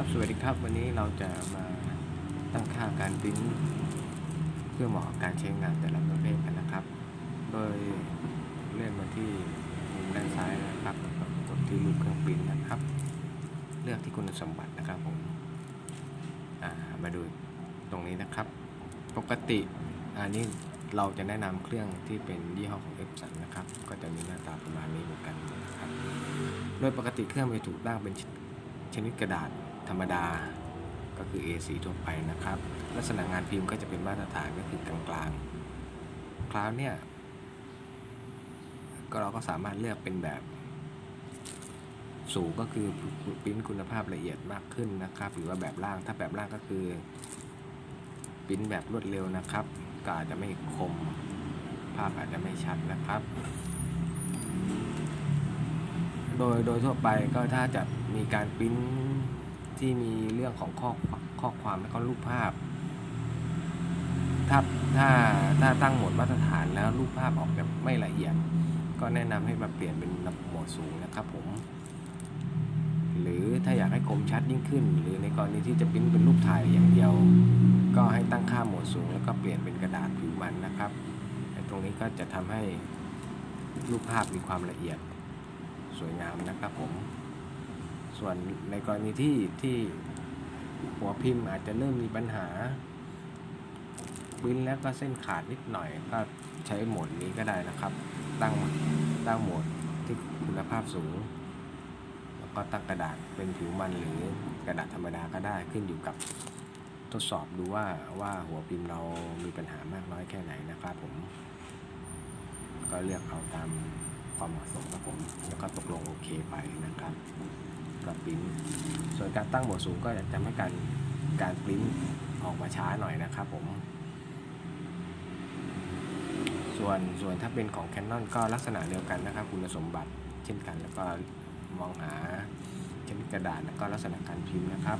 ครับสวัสดีครับวันนี้เราจะมาตั้งค่าการปริ้นเพื่อเหมาะกับการใช้งานแต่ละประเภทกันนะครับ โดยเลื่อนมาที่มุมด้านซ้ายนะครับกดที่รูปเครื่องปริ้นนะครับ เลือกที่คุณสมบัตินะครับผมามาดูตรงนี้นะครับ ปกติอันนี้เราจะแนะนำเครื่องที่เป็นยี่ห้อของ f อนะครับ ก็จะมีหน้าตาประมาณนี้เหมือนกันนะครับ โดยปกติเครื่องจะถูกตั้งเป็นชชนิดกระดาษ ธรรมดาก็คือ A4 ทั่วไปนะครับ ลักษณะงานพิมพ์ก็จะเป็นมาตรฐานก็คือกลางๆคราวเนี่ยก็เราก็สามารถเลือกเป็นแบบสูงก็คือปริ้นคุณภาพละเอียดมากขึ้นนะครับ หรือว่าแบบล่างถ้าแบบล่างก็คือปริ้นแบบรวดเร็วนะครับ ก็อาจจะไม่คมภาพอาจจะไม่ชัดนะครับ โดยโดยทั่วไปก็ถ้าจะมีการปริ้น ที่มีเรื่องของข้อข้อความและก็รูปภาพ ถ้าถ้าถ้าตั้งโหมดมาตรฐานแล้วรูปภาพออกแบบไม่ละเอียด ก็แนะนำให้มาเปลี่ยนเป็นโหมดสูงนะครับผม หรือถ้าอยากให้คมชัดยิ่งขึ้น หรือในกรณีที่จะปริ้นเป็นรูปถ่ายอย่างเดียว ก็ให้ตั้งค่าโหมดสูง แล้วก็เปลี่ยนเป็นกระดาษผิวมันนะครับตรงนี้ก็จะทำให้รูปภาพมีความละเอียดสวยงามนะครับผม ส่วนในกรณีที่ที่หัวพิมพ์อาจจะเริ่มมีปัญหาวินแล้วก็เส้นขาดนิดหน่อยก็ใช้โหมดนี้ก็ได้นะครับ ตั้งตั้งโหมดที่คุณภาพสูง แล้วก็ตั้งกระดาษเป็นผิวมันหรือกระดาษธรรมดาก็ได้ขึ้นอยู่กับทดสอบดูว่าว่าหัวพิมพ์เรามีปัญหามากน้อยแค่ไหนนะครับผม ก็เลือกเอาตามความเหมาะสมครับผม แล้วก็ตกลงโอเคไปนะครับ กับปริ้นส่วนการตั้งโหมดสูงก็จะทำให้การการปริ้นออกมาช้าหน่อยนะครับผม ส่วนส่วนถ้าเป็นของ Canon ก็ลักษณะเดียวกันนะครับ คุณสมบัติเช่นกันแล้วก็มองหาชนิดกระดาษแล้วก็ลักษณะการพิมพ์นะครับ